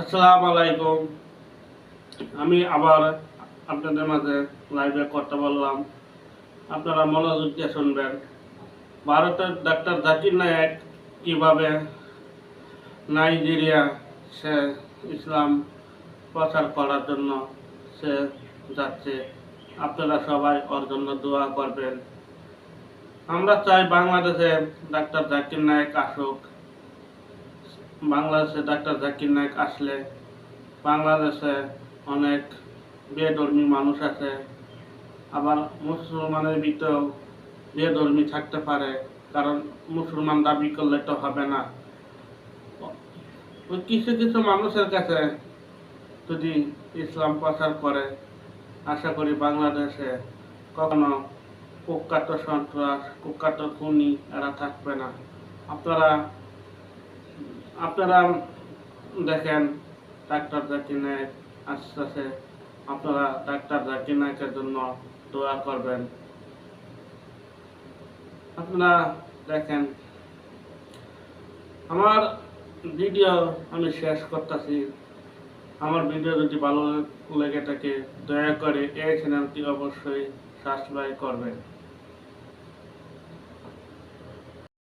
আসসালামু আলাইকুম আমি আবার আপনাদের মাঝে লাইভে কথা বললাম। আপনারা মনোযোগ দিয়ে শুনবেন। ভারতের ডাক্তার জাকির নায়েক কীভাবে নাইজেরিয়া সে ইসলাম প্রচার করার জন্য সে যাচ্ছে, আপনারা সবাই ওর জন্য দোয়া করবেন। আমরা চাই বাংলাদেশে ডাক্তার জাকির নায়েক আসুক। বাংলাদেশে ডাক্তার জাকির নায়েক আসলে, বাংলাদেশে অনেক বেধর্মী মানুষ আছে, আবার মুসলমানের ভিতরেও বেধর্মী থাকতে পারে, কারণ মুসলমান দাবি করলে তো হবে না। কিছু কিছু মানুষের কাছে যদি ইসলাম প্রচার করে, আশা করি বাংলাদেশে কখনো কুখ্যাত সন্ত্রাস, কুখ্যাত খুনি এরা থাকবে না। আপনারা আপনারা দেখেন, ডাক্তার জাকির নায়ক আসতেছে আপনারা ডাক্তার জাকির নায়কের জন্য দোয়া করবেন। আপনারা দেখেন, আমার ভিডিও আমি শেষ করতেছি। আমার ভিডিও যদি ভালো লেগে থাকে, দয়া করে এই চ্যানেলটি অবশ্যই সাবস্ক্রাইব করবেন।